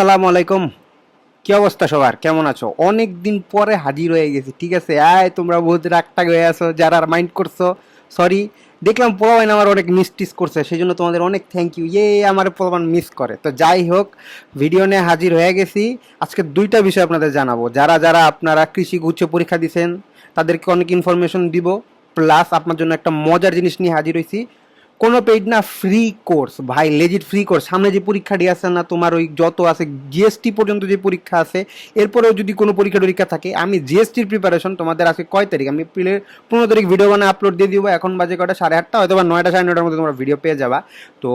আসসালামু আলাইকুম। কি অবস্থা সবার? কেমন আছো? অনেক দিন পরে হাজির হয়ে গেছি, ঠিক আছে? আয়, তোমরা বহুত রাগটা হয়ে আছো, যারা মাইন্ড করছ। সরি দেখলাম পোলাবাইন আমার অনেক মিস টিস করছে সেই জন্য তোমাদের অনেক থ্যাংক ইউ ইয়ে আমার পোলাবান মিস করে। তো যাই হোক ভিডিও নিয়ে হাজির হয়ে গেছি। আজকে দুইটা বিষয় আপনাদের জানাব। যারা যারা আপনারা কৃষি গুচ্ছ পরীক্ষা দিছেন, তাদেরকে অনেক ইনফরমেশন দিব। প্লাস আপনার জন্য একটা মজার জিনিস নিয়ে হাজির হয়েছি কোনো পেইড না ফ্রি কোর্স ভাই লেজিট ফ্রি কোর্স সামনে যে পরীক্ষা পরীক্ষাটি আছে না, তোমার ওই যত আছে জিএসটি পর্যন্ত যে পরীক্ষা আছে, এরপরেও যদি কোনো পরীক্ষা টরীক্ষা থাকে, আমি জিএসটির প্রিপারেশন তোমাদের আজকে কয় তারিখ? আমি এপ্রিলের পনেরো তারিখ ভিডিও বানা আপলোড দিয়ে দিব। এখন বাজে কটা? সাড়ে আটটা হয়তো বা নয়টা, সাড়ে নয়টার মধ্যে তোমরা ভিডিও পেয়ে যাবা। তো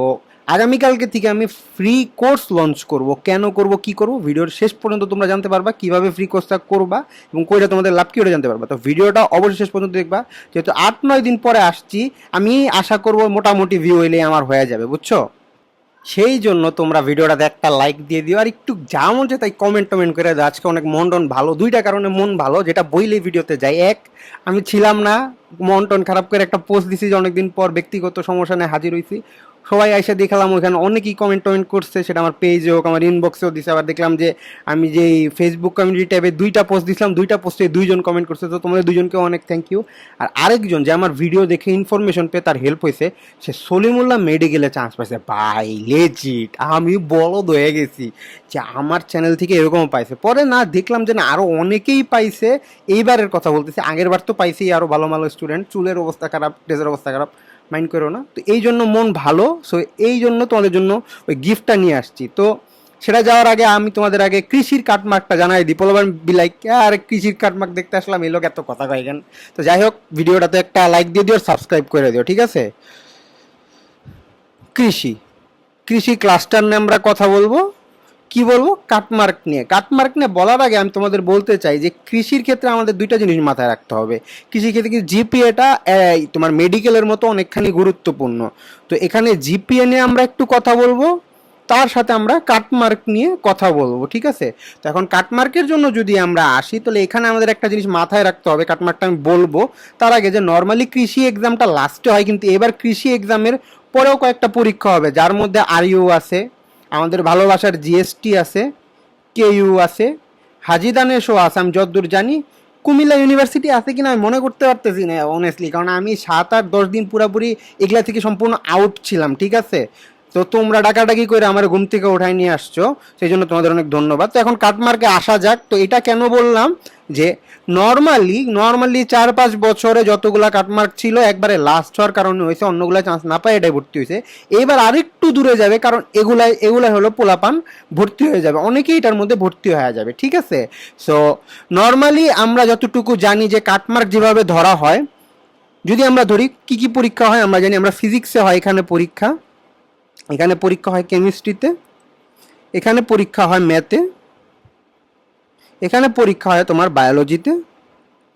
আগামীকালকে থেকে আমি ফ্রি কোর্স লঞ্চ করব। কেন করব, কি করব, ভিডিওর শেষ পর্যন্ত তোমরা জানতে পারবা, কীভাবে ফ্রি কোর্সটা করবা এবং কইটা তোমাদের লাভ কি ওটা জানতে পারবা। তো ভিডিওটা অবশ্যই শেষ পর্যন্ত দেখবা। যেহেতু আট, নয় দিন পরে আসছি, আমি আশা করব মোটামুটি ভিউ এলে আমার হয়ে যাবে, বুঝছ? সেই জন্য তোমরা ভিডিওটাতে একটা লাইক দিয়ে দিও। আর একটু যা মন তাই কমেন্ট টমেন্ট করে দাও। আজকে অনেক মন টন ভালো, দুইটা কারণে মন ভালো, যেটা বইলে ভিডিওতে যাই এক, আমি ছিলাম না, মন টন খারাপ করে একটা পোস্ট দিছি যে অনেকদিন পর ব্যক্তিগত সমস্যা নিয়ে হাজির হয়েছি সবাই এসে দেখলাম ওখানে অনেকেই কমেন্ট টমেন্ট করছে, সেটা আমার পেজে হোক, আমার ইনবক্সেও দিছে। আবার দেখলাম যে, আমি যে ফেসবুক কমিউনিটি ট্যাবে দুইটা পোস্ট দিছিলাম, দুইটা পোস্টে দুইজন কমেন্ট করছে, তো তোমাদের দুজনকেও অনেক থ্যাংক ইউ আর আরেকজন যে আমার ভিডিও দেখে ইনফরমেশন পেয়ে তার হেল্প হয়েছে, সে সলিমুল্লাহ মেডিকেলে চান্স পাইছে। বাই লেজিট আমি বলদ হয়ে গেছি যে আমার চ্যানেল থেকে এরকম পাইছে। পরে না, দেখলাম যে না আরও অনেকেই পাইছে। এইবারের কথা বলতেছি আগের বার তো পাইছেই আরও ভালো ভালো স্টুডেন্ট চুলের অবস্থা খারাপ, ড্রেসের অবস্থা খারাপ। মাইন্ড করো না। তো এই জন্য মন ভালো সো এই জন্য তোমাদের জন্য ওই গিফটটা নিয়ে আসছি। তো সেটা যাওয়ার আগে আমি তোমাদের আগে কৃষির কাটমার্কটা জানাই দিই। পোলাবান বিলাই আর কৃষির কাটমার্ক দেখতে আসলাম এই লোক এত কথা কয় কেন? তো যাই হোক, ভিডিওটাতে একটা লাইক দিয়ে দিও সাবস্ক্রাইব করে দিও, ঠিক আছে? কৃষি। কৃষি ক্লাস্টার নিয়ে আমরা কথা বলব। কি বলব? কাটমার্ক নিয়ে। কাটমার্ক নিয়ে বলার আগে আমি তোমাদের বলতে চাই যে কৃষির ক্ষেত্রে আমাদের দুইটা জিনিস মাথায় রাখতে হবে। কৃষির ক্ষেত্রে কি জিপিএটা তোমার মেডিকেলের মতো অনেকখানি গুরুত্বপূর্ণ। তো এখানে জিপিএ নিয়ে আমরা একটু কথা বলব, তার সাথে আমরা কাটমার্ক নিয়ে কথা বলব, ঠিক আছে? তো এখন কাটমার্কের জন্য যদি আমরা আসি, তাহলে এখানে আমাদের একটা জিনিস মাথায় রাখতে হবে কাটমার্কটা আমি বলব। তার আগে যে নর্মালি কৃষি এক্সামটা লাস্টে হয়, কিন্তু এবার কৃষি এক্সামের পরেও কয়েকটা পরীক্ষা হবে, যার মধ্যে আরইউ আছে আমাদের ভালোবাসার জিএসটি আছে কেইউ আছে হাজিদানের শো আছে, আমি যতদূর জানি, কুমিল্লা ইউনিভার্সিটি আছে কিনা আমি মনে করতে পারতেছি না অনেস্টলি কারণ আমি সাত আট দশ দিন পুরাপুরি এগুলা থেকে সম্পূর্ণ আউট ছিলাম, ঠিক আছে? তো তোমরা ডাকাডাকি করে আমার ঘুম থেকে উঠায় নিয়ে আসছো, সেই জন্য তোমাদের অনেক ধন্যবাদ। তো এখন কাটমার্কে আসা যাক। তো এটা কেন বললাম যে নর্মালি নর্মালি চার পাঁচ বছরে যতগুলা কাটমার্ক ছিল, একবারে লাস্ট হওয়ার কারণে হয়েছে, অন্যগুলা চান্স না পায় এটাই ভর্তি হয়েছে। এবার আরেকটু দূরে যাবে, কারণ এগুলাই এগুলাই হলো পোলাপান, ভর্তি হয়ে যাবে। অনেকেই এটার মধ্যে ভর্তি হয়ে যাবে, ঠিক আছে? সো নর্মালি আমরা যতটুকু জানি যে কাটমার্ক যেভাবে ধরা হয়, যদি আমরা ধরি কি কি পরীক্ষা হয়, আমরা জানি আমরা ফিজিক্সে হয় এখানে পরীক্ষা। এখানে পরীক্ষা হয় কেমিস্ট্রিতে, এখানে পরীক্ষা হয় ম্যাথে, এখানে পরীক্ষা হয় তোমার বায়োলজিতে,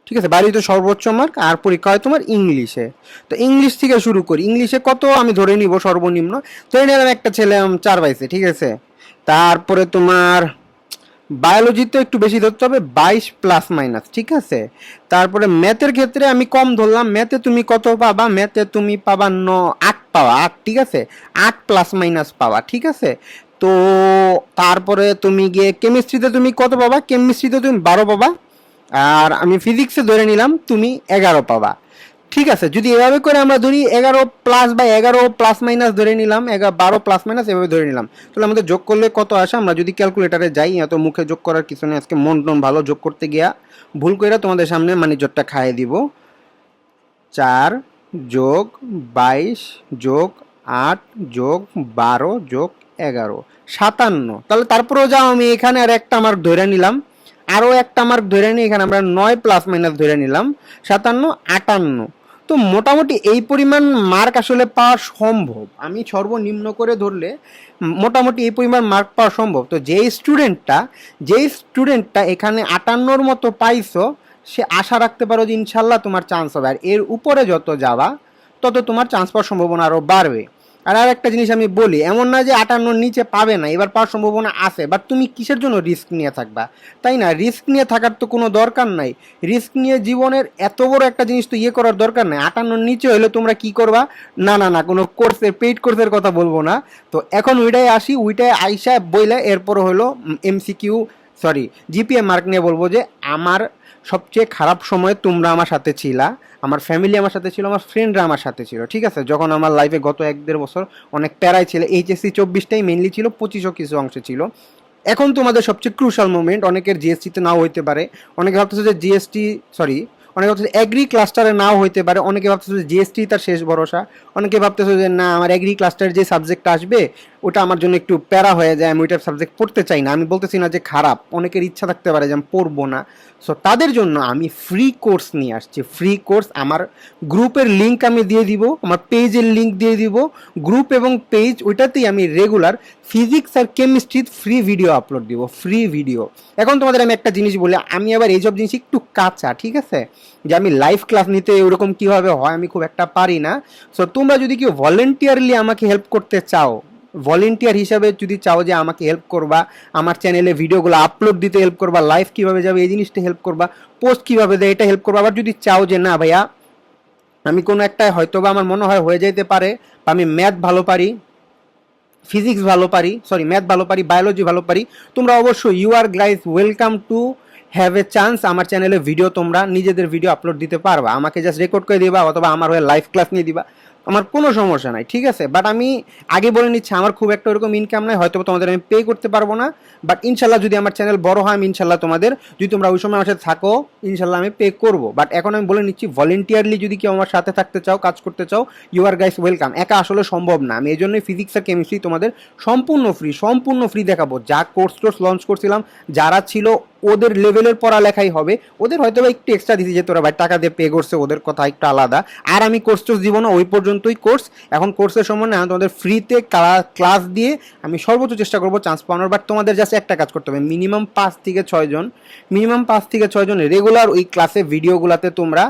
ঠিক আছে? বায়োলজিতে সর্বোচ্চ মার্ক আর পরীক্ষা হয় তোমার ইংলিশে। তো ইংলিশ থেকে শুরু করি। ইংলিশে কত আমি ধরে নিব সর্বনিম্ন? ধরে নিলাম একটা ছেলে চার পাইছে, ঠিক আছে? তারপরে তোমার বায়োলজিতে একটু বেশি ধরতে হবে, বাইশ প্লাস মাইনাস ঠিক আছে? তারপরে ম্যাথের ক্ষেত্রে আমি কম ধরলাম। ম্যাথে তুমি কত পাবা? ম্যাথে তুমি পাবা ন, আট পাওয়া, আট, ঠিক আছে? আট প্লাস মাইনাস পাওয়া, ঠিক আছে? তো তারপরে তুমি গিয়ে কেমিস্ট্রিতে তুমি কত পাবা? কেমিস্ট্রিতে তুমি বারো পাবা। আর আমি ফিজিক্সে ধরে নিলাম, তুমি এগারো পাবা। ঠিক আছে? যদি এভাবে করে আমরা ধরি এগারো প্লাস বা এগারো প্লাস মাইনাস ধরে নিলাম এগারো বারো প্লাস মাইনাস এভাবে ধরে নিলাম। তাহলে আমাদের যোগ করলে কত আসে? আমরা যদি ক্যালকুলেটারে যাই, এত মুখে যোগ করার কিছু নেই। আজকে মন টন ভালো যোগ করতে গিয়া ভুল করে তোমাদের সামনে মানে জোটটা খাইয়ে দিব। চার যোগ বাইশ, যোগ আট, যোগ বারো, যোগ এগারো। সাতান্ন। তাহলে তারপরেও যাও, আমি এখানে আর একটা মার্ক ধরে নিলাম। আরও একটা মার্ক ধরে নিই এখানে আমরা নয় প্লাস মাইনাস ধরে নিলাম। সাতান্ন, আটান্ন। তো মোটামুটি এই পরিমাণ মার্ক আসলে পাওয়া সম্ভব। আমি সর্বনিম্ন করে ধরলে মোটামুটি এই পরিমাণ মার্ক পাওয়া সম্ভব। তো যেই স্টুডেন্টটা যেই স্টুডেন্টটা এখানে আটান্নর মতো পাইছো সে আশা রাখতে পারো যে ইনশাল্লাহ তোমার চান্স হবে। আর এর উপরে যত যাওয়া, তত তোমার চান্স পাওয়ার সম্ভাবনা আরও বাড়বে। আর আর একটা জিনিস আমি বলি, এমন না যে আটান্নর নিচে পাবে না, এবার পাওয়ার সম্ভাবনা আছে বাট তুমি কিসের জন্য রিস্ক নিয়ে থাকবা? তাই না? রিস্ক নিয়ে থাকার তো কোনো দরকার নাই। রিস্ক নিয়ে জীবনের এত বড় একটা জিনিস তো ইয়ে করার দরকার নাই। আটান্নর নিচে হলে তোমরা কি করবা? না না না, কোনো কোর্সের পেইড কোর্সের কথা বলব না। তো এখন ওইটাই আসি ওইটাই আইসা বইলে এরপর হলো এমসিকিউ সরি জিপিএ মার্ক নিয়ে বলব যে আমার সবচেয়ে খারাপ সময় তোমরা আমার সাথে ছিলা। আমার ফ্যামিলি আমার সাথে ছিল, আমার ফ্রেন্ডরা আমার সাথে ছিল, ঠিক আছে? যখন আমার লাইফে গত এক দেড় বছর অনেক প্যারাই ছিল এইচএসসি চব্বিশটাই মেনলি ছিল, পঁচিশও কিছু অংশ ছিল। এখন তোমাদের সবচেয়ে ক্রুশাল মোমেন্ট অনেকের জিএসটিতে নাও হইতে পারে, অনেকে ভাবতেছে যে জিএসটি সরি অনেকে ভাবতেছে এগ্রি ক্লাস্টারে নাও হইতে পারে, অনেকে ভাবতেছে যে জিএসটি তার শেষ ভরসা, অনেকে ভাবতেছে যে না, আমার এগ্রি ক্লাস্টারের যে সাবজেক্ট আসবে ওটা আমার জন্য একটু প্যারা হয়ে যায়, আমি ওইটার সাবজেক্ট পড়তে চাই না। আমি বলতেছি না যে খারাপ, অনেকের ইচ্ছা থাকতে পারে যে আমি পড়ব না। সো তাদের জন্য আমি ফ্রি কোর্স নিয়ে আসছি। ফ্রি কোর্স আমার গ্রুপের লিঙ্ক আমি দিয়ে দিব, আমার পেজের লিঙ্ক দিয়ে দিব। গ্রুপ এবং পেজ ওইটাতেই আমি রেগুলার ফিজিক্স আর কেমিস্ট্রির ফ্রি ভিডিও আপলোড দিব ফ্রি ভিডিও এখন তোমাদের আমি একটা জিনিস বলি, আমি আবার এইসব জিনিস একটু কাঁচা, ঠিক আছে? যে আমি লাইভ ক্লাস নিতে ওরকম কীভাবে হয় আমি খুব একটা পারি না। সো তোমরা যদি কেউ ভলেন্টিয়ারলি আমাকে হেল্প করতে চাও ভলেন্টিয়ার হিসাবে যদি চাও যে আমাকে হেল্প করবা, আমার চ্যানেলে ভিডিওগুলো আপলোড দিতে হেল্প করবা লাইভ কীভাবে যাবে, এই জিনিসটা হেল্প করবা পোস্ট কীভাবে দেয়, এটা হেল্প করবা। আবার যদি চাও যে না ভাইয়া, আমি কোনো একটা হয়তো বা আমার মনে হয় হয়ে যাইতে পারে, বা আমি ম্যাথ ভালো পারি ফিজিক্স ভালো পারি সরি ম্যাথ ভালো পারি বায়োলজি ভালো পারি, তোমরা অবশ্যই you are guys welcome to have a chance আমার চ্যানেলে ভিডিও তোমরা নিজেদের ভিডিও আপলোড দিতে পারবা। আমাকে জাস্ট রেকর্ড করে দিবা, অথবা আমার হয়ে লাইভ ক্লাস নিয়ে দিবা। আমার কোনো সমস্যা নাই, ঠিক আছে? বাট আমি আগে বলে নিচ্ছি, আমার খুব একটা ওরকম ইনকাম নাই হয়তো তোমাদের আমি পে করতে পারব না বাট ইনশাল্লাহ যদি আমার চ্যানেল বড় হয়, আমি ইনশাল্লাহ তোমাদের, যদি তোমরা ওই সময় আমার সাথে থাকো, ইনশাল্লাহ আমি পে করব। বাট এখন আমি বলে নিচ্ছি ভলেন্টিয়ারলি যদি কেউ আমার সাথে থাকতে চাও, কাজ করতে চাও ইউ আর গাইস ওয়েলকাম একা আসলে সম্ভব না, আমি এই জন্যই ফিজিক্স আর কেমিস্ট্রি তোমাদের সম্পূর্ণ ফ্রি সম্পূর্ণ ফ্রি দেখাবো। যা কোর্স টোর্স লঞ্চ করছিলাম, যারা ছিল ওদের লেভেলের পড়ালেখাই হবে। ওদের হয়তো বা একটু এক্সট্রা দিতে যে তোরা ভাই, টাকা দিয়ে পে করছে, ওদের কথা একটু আলাদা। আর আমি কোর্স টোর্স দিব না, ওই পর্যন্তই কোর্স এখন কোর্সের সম্বন্ধে আমি তোমাদের ফ্রিতে ক্লাস দিয়ে আমি সর্বোচ্চ চেষ্টা করব চান্স পাওয়ানোর। বাট তোমাদের জাস্ট একটা কাজ করতে হবে মিনিমাম পাঁচ থেকে ছয়জন মিনিমাম পাঁচ থেকে ছয়জন রেগুলার ওই ক্লাসে ভিডিওগুলোতে তোমরা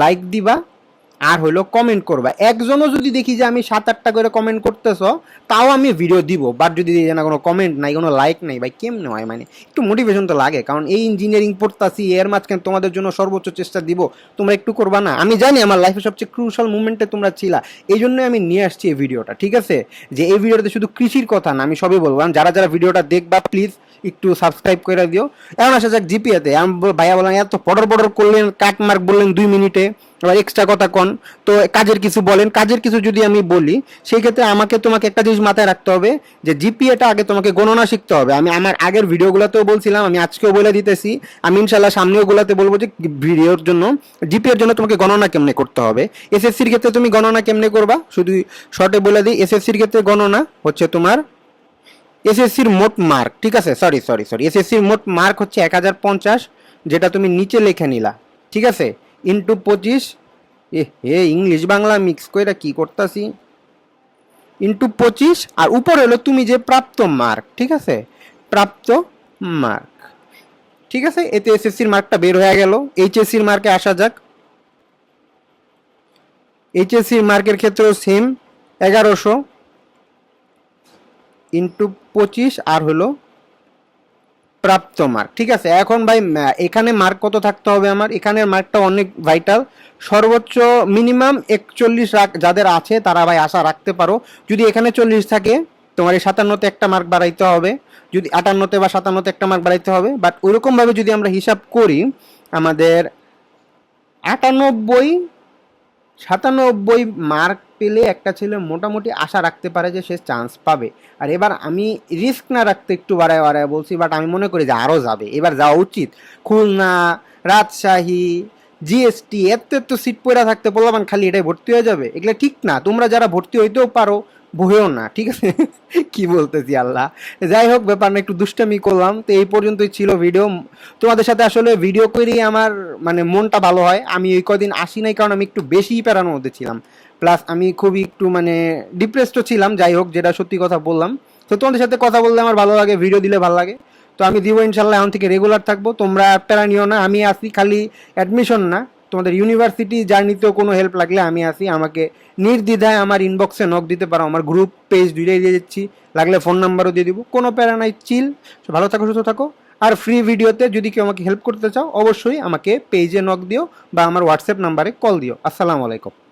লাইক দিবা। আর হইল কমেন্ট করবা। একজনও যদি দেখি যে আমি সাত, আটটা করে কমেন্ট করতেছ, তাও আমি ভিডিও দিব। বাট যদি না কোনো কমেন্ট নাই, কোনো লাইক নাই, ভাই কেমনে হয় মানে? একটু মোটিভেশন তো লাগে, কারণ এই ইঞ্জিনিয়ারিং পড়তাছি, এর মাঝখানে তোমাদের জন্য সর্বোচ্চ চেষ্টা দিব। তোমরা একটু করবা না। আমি জানি আমার লাইফে সবচেয়ে ক্রুশাল মুভমেন্টে তোমরা ছিলা। এই জন্যই আমি নিয়ে আসছি এই ভিডিওটা ঠিক আছে? যে এই ভিডিওতে শুধু কৃষির কথা না, আমি সবই বলব। যারা যারা ভিডিওটা দেখবা প্লিজ একটু সাবস্ক্রাইব করে দিও। এখন আসা যাক জিপিএতে আমি ভাইয়া বললাম, এত পডর পডর করলেন, কাট মার্ক বললেন দুই মিনিটে। আবার এক্সট্রা কথা কন। তো কাজের কিছু বলেন। কাজের কিছু যদি আমি বলি, সেই ক্ষেত্রে আমাকে তোমাকে একটা জিনিস মাথায় রাখতে হবে যে জিপিএটা আগে তোমাকে গণনা শিখতে হবে। আমি আমার আগের ভিডিওগুলোতেও বলছিলাম, আমি আজকেও বলে দিতেছি। আমি ইনশাল্লাহ সামনেও গুলাতে বলব যে ভিডিওর জন্য, জিপিএর জন্য তোমাকে গণনা কেমনে করতে হবে? এসএসসির ক্ষেত্রে তুমি গণনা কেমনে করবা? শুধু শর্টে বলে দিই, এসএসসির ক্ষেত্রে গণনা হচ্ছে তোমার এসএসসির মোট মার্ক ঠিক আছে? সরি সরি সরি এসএসসির মোট মার্ক হচ্ছে এক হাজার পঞ্চাশ, যেটা তুমি নিচে লিখে নিলা, ঠিক আছে? ইন্টু পঁচিশ। এ হে ইংলিশ বাংলা মিক্স করে কি করতাছি? ইন্টু পঁচিশ, আর উপর হলো তুমি যে প্রাপ্ত মার্ক ঠিক আছে? প্রাপ্ত মার্ক ঠিক আছে? এতে এসএসসির মার্কটা বের হয়ে গেল। এইচএসসির মার্কে আসা যাক। এইচএসসির মার্কের ক্ষেত্রেও সেম এগারোশো ইন্টু পঁচিশ, আর হলো প্রাপ্ত মার্ক ঠিক আছে? এখন ভাই এখানে মার্ক কত থাকতে হবে আমার? এখানের মার্কটা অনেক ভাইটাল সর্বোচ্চ মিনিমাম একচল্লিশ যাদের আছে, তারা ভাই আশা রাখতে পারো। যদি এখানে চল্লিশ থাকে, তোমার এই সাতান্নতে একটা মার্ক বাড়াইতে হবে। যদি আটান্নতে বা সাতান্নতে একটা মার্ক বাড়াইতে হবে। বাট ওইরকমভাবে যদি আমরা হিসাব করি, আমাদের আটানব্বই, সাতানব্বই মার্ক পেলে একটা ছেলে মোটামুটি আশা রাখতে পারে যে সে চান্স পাবে। আর এবার আমি রিস্ক না রাখতে একটু বাড়ায় বাড়ায় বলছি বাট আমি মনে করি যে আরও যাবে। এবার যাওয়া উচিত। খুলনা, রাজশাহী জিএসটি এত এত সিট পড়ে থাকতে বললাম খালি এটাই ভর্তি হয়ে যাবে। এগুলো ঠিক না। তোমরা যারা ভর্তি হইতেও পারো বহেও না, ঠিক আছে? কি বলতেছি আল্লাহ? যাই হোক, ব্যাপার না, একটু দুষ্টামি করলাম। তো এই পর্যন্তই ছিল ভিডিও। তোমাদের সাথে আসলে ভিডিও করেই আমার মানে মনটা ভালো হয়। আমি ওই কদিন আসি নাই, কারণ আমি একটু বেশি প্যারানোর মধ্যে ছিলাম। প্লাস আমি খুবই একটু মানে ডিপ্রেসডও ছিলাম। যাই হোক, যেটা সত্যি কথা বললাম। তো তোমাদের সাথে কথা বললে আমার ভালো লাগে ভিডিও দিলে ভালো লাগে। তো আমি দিব, ইনশাল্লাহ, এখন থেকে রেগুলার থাকব। তোমরা প্যারা নিও না, আমি আসি, খালি অ্যাডমিশন না। তোমাদের ইউনিভার্সিটি জার্নিতেও কোনো হেল্প লাগলে আমি আসি, আমাকে নির্দ্বিধায় আমার ইনবক্সে নক দিতে পারো, আমার গ্রুপ পেজ দুইটাই দিয়ে দিচ্ছি, লাগলে ফোন নাম্বারও দিয়ে দিব, কোনো প্যারা নাই চিল ভালো থাকো, সুস্থ থাকো। আর ফ্রি ভিডিওতে যদি কেউ আমাকে হেল্প করতে চাও, অবশ্যই আমাকে পেজে নক দিও বা আমার হোয়াটসঅ্যাপ নাম্বারে কল দিও। আসসালামু আলাইকুম।